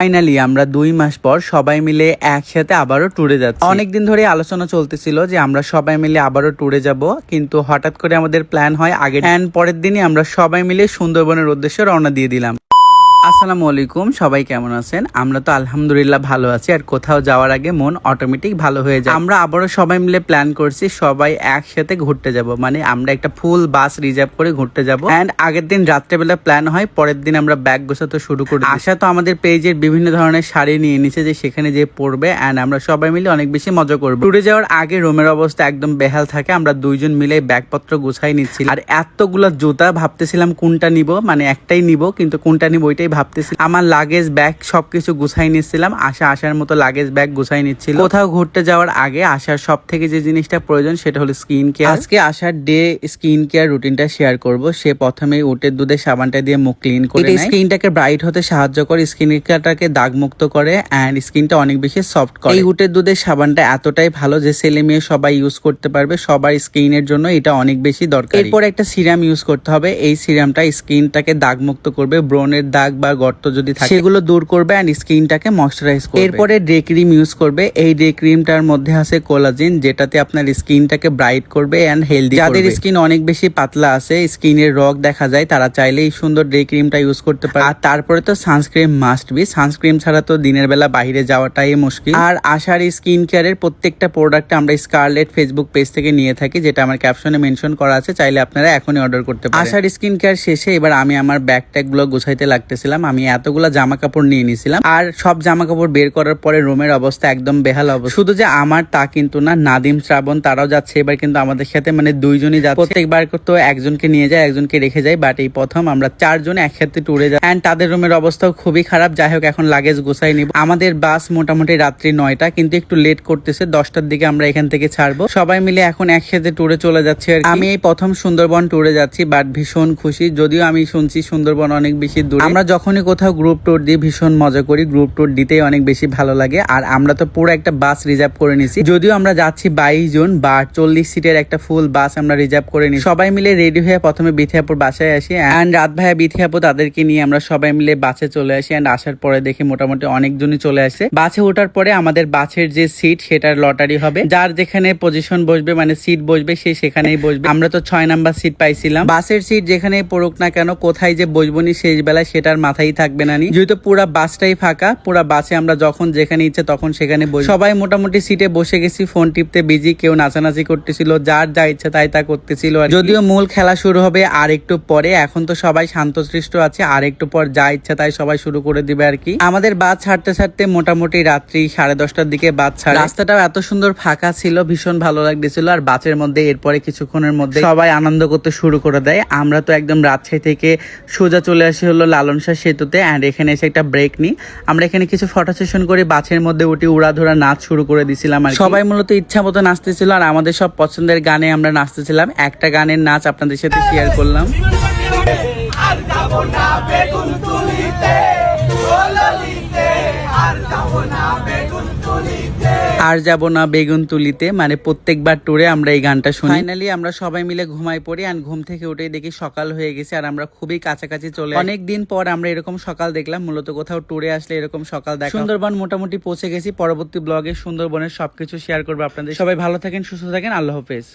Finally আমরা দুই মাস পর সবাই মিলে একসাথে আবারও ট্যুরে যাচ্ছি। অনেকদিন ধরে আলোচনা চলতেছিল যে আমরা সবাই মিলে আবারও ট্যুরে যাব, কিন্তু হঠাৎ করে আমাদের প্ল্যান হয় আগে পরের দিনই আমরা সবাই মিলে সুন্দরবনের উদ্দেশ্যে রওনা দিয়ে দিলাম। আসসালামু আলাইকুম, সবাই কেমন আছেন? আমরা তো আলহামদুলিল্লাহ ভালো আছি, আর কোথাও যাওয়ার আগে মন অটোমেটিক ভালো হয়ে যায়। আমরা আবারও সবাই মিলে প্ল্যান করছি সবাই একসাথে ঘুরতে যাব মানে আমরা একটা ফুল বাস রিজার্ভ করে ঘুরতে যাব। এন্ড আগের দিন রাত্রেবেলা প্ল্যান হয়, পরের দিন আমরা ব্যাগ গোছাতে শুরু করি। আশা তো আমাদের পেজের বিভিন্ন ধরনের শাড়ি নিয়ে নিছে যে সেখানে যে পড়বে এন্ড আমরা সবাই মিলে অনেক বেশি মজা করব। টুরে যাওয়ার আগে রুমের অবস্থা একদম বেহাল থাকে, আমরা দুইজন মিলে ব্যাগপত্র গুছাই নিচ্ছি আর এতগুলো জুতা ভাবতেছিলাম কোনটা নিব মানে একটাই নিব, কিন্তু কোনটা নিব ওইটাই ভাবতেছি আমার লাগেজ ব্যাগ সবকিছু গুছাই নিচ্ছিলাম আশা আসার মতো লাগেজ ব্যাগ গুছাই নিচ্ছিল। কোথাও ঘুরতে যাওয়ার আগে আসার সব থেকে যে জিনিসটা প্রয়োজন সেটা হলো স্কিন কেয়ার আজকে আসার ডে স্কিন কেয়ার রুটিনটা শেয়ার করব। সে প্রথমে উটের দুধের সাবানটা দিয়ে মুখ ক্লিন করে স্কিনটাকে ব্রাইট হতে সাহায্য করে স্কিন কেয়ারটাকে দাগ মুক্ত করে এন্ড স্কিনটা অনেক বেশি সফট করে। এই উটের দুধের সাবানটা এতটাই ভালো যে ছেলে মেয়ে সবাই ইউজ করতে পারবে সবার স্কিনের জন্য এটা অনেক বেশি দরকার। এরপর একটা সিরাম ইউজ করতে হবে। এই সিরামটা স্কিনটাকে দাগ মুক্ত করবে ব্রনের দাগ বা গর্ত যদি থাকে সেগুলো দূর করবে অ্যান্ড স্কিনটাকে ময়শ্চারাইজ করবে। এরপরে ডে ক্রিম ইউজ করবে। এই ডে ক্রিমটার মধ্যে আছে কোলাজিন যেটাতে আপনার স্কিনটাকে ব্রাইট করবে অ্যান্ড হেলদি যাদের স্কিন অনেক বেশি পাতলা আছে স্কিনের রগ দেখা যায় তারা চাইলে এই সুন্দর ডে ক্রিমটা ইউজ করতে পারে। আর তারপরে তো সানস্ক্রিন মাস্ট বি সানস্ক্রিন ছাড়া তো দিনের বেলা বাইরে যাওয়াটাই মুশকিল। আর আশার স্কিন কেয়ারের প্রত্যেকটা প্রোডাক্ট আমরা স্কারলেট ফেসবুক পেজ থেকে নিয়ে থাকি যেটা আমার ক্যাপশনে মেনশন করা আছে চাইলে আপনারা এখনই অর্ডার করতে পারেন। আশার স্কিন কেয়ার শেষে এবার আমি আমার ব্যাগ ট্যাগগুলো গুছাইতে লাগতেছিলাম। আমি এতগুলা জামা কাপড় নিয়ে নিছিলাম আর সব জামা কাপড় বের করার পরে রুমের অবস্থা একদম বেহাল অবস্থা। শুধু যে আমার তা কিন্তু না, নাদিম, শ্রাবণ তারাও যাচ্ছে। এবার কিন্তু আমাদের সাথে মানে দুইজনই যাচ্ছে। প্রত্যেকবার তো একজনকে নিয়ে যায়, একজনকে রেখে যায় বাট এই প্রথম আমরা চারজন একসাথে ট্যুরে যাই। এন্ড তাদের রুমের অবস্থাও খুবই খারাপ। যাই হোক, এখন লাগেজ গোছাই নিব। আমাদের বাস মোটামুটি রাত্রি নয়টা, কিন্তু একটু লেট করতেছে। দশটার দিকে আমরা এখান থেকে ছাড়বো। সবাই মিলে এখন একসাথে ট্যুরে চলে যাচ্ছে। আমি এই প্রথম সুন্দরবন ট্যুরে যাচ্ছি বাট ভীষণ খুশি। যদিও আমি শুনছি সুন্দরবন অনেক বেশি দূর। আমরা যখনই কোথাও গ্রুপ ট্যুর দিই ভীষণ মজা করি। গ্রুপ ট্যুর দিতেই অনেক বেশি ভালো লাগে। আর আমরা তো পুরো একটা বাস রিজার্ভ করে নিছি। যদিও আমরা যাচ্ছি বাইশ জন বা চল্লিশ সিটের একটা ফুল বাস আমরা রিজার্ভ করে নিই সবাই মিলে রেডি হয়ে প্রথমে বিথিয়াপুর বাসায় আসি। অ্যান্ড রাত ভাইয়া বিথিয়াপুর তাদেরকে নিয়ে আমরা সবাই মিলে বাসে চলে আসি। অ্যান্ড আসার পরে দেখি মোটামুটি অনেকজনই চলে আসে। বাসে ওঠার পরে আমাদের বাসের যে সিট সেটার লটারি হবে। যার যেখানে পজিশন বসবে মানে সিট বসবে, সে সেখানেই বসবে। আমরা তো ছয় নাম্বার সিট পাইছিলাম। বাসের সিট যেখানেই পড়ুক না কেন, কোথায় যে বসবো নি শেষ বেলায় সেটার মাথায় থাকবে না যেহেতু পুরা বাসটাই ফাঁকা, পুরা বাসে আমরা যখন যেখানে ইচ্ছে তখন সেখানে বসি। সবাই মোটামুটি সিটে বসে গেছি, ফোন টিপতে বিজি কেউ নাচানাচি করতেছিল, যার যা ইচ্ছা তাই তা করতেছিল যদিও মূল খেলা শুরু হবে আর একটু পরে, এখন তো সবাই শান্তশিষ্ট আছে, আর একটু পর যা ইচ্ছা তাই সবাই শুরু করে দিবে আর কি। আমাদের বাস ছাড়তে ছাড়তে মোটামুটি রাত্রি সাড়ে দশটার দিকে বাস ছাড়ে। রাস্তাটাও এত সুন্দর ফাঁকা ছিল, ভীষণ ভালো লাগতেছিল আর বাসের মধ্যে এরপরে কিছুক্ষণের মধ্যে সবাই আনন্দ করতে শুরু করে দেয়। আমরা তো একদম রাজশাহী থেকে সোজা চলে আসি হলো লালন শাহ সেতুতে অ্যান্ড এখানে এসে একটা ব্রেক নিই। আমরা এখানে কিছু ফটো সেশন করে বাসের মধ্যে উঠে উড়াধুরা নাচ শুরু করে দিছিলাম আর সবাই মূলত ইচ্ছা মতো নাচতেছিল আর আমাদের সব পছন্দের গানে আমরা নাচতেছিলাম। একটা গানের নাচ আপনাদের সাথে শেয়ার করলাম। আর আর যাব না বেগুন তুলিতে। মানে প্রত্যেকবার ট্যুরে আমরা এই গানটা শুনি। ফাইনালি আমরা সবাই মিলে ঘুমাই পড়ি আর ঘুম থেকে উঠে দেখি সকাল হয়ে গেছে আর আমরা খুবই কাছাকাছি চলে অনেক দিন পর আমরা এরকম সকাল দেখলাম। মূলত কোথাও ট্যুরে আসলে এরকম সকাল দেখ। সুন্দরবন মোটামুটি পৌঁছে গেছি। পরবর্তী ব্লগে সুন্দরবনের সবকিছু শেয়ার করব আপনাদের। সবাই ভালো থাকেন সুস্থ থাকেন। আল্লাহ হাফেজ।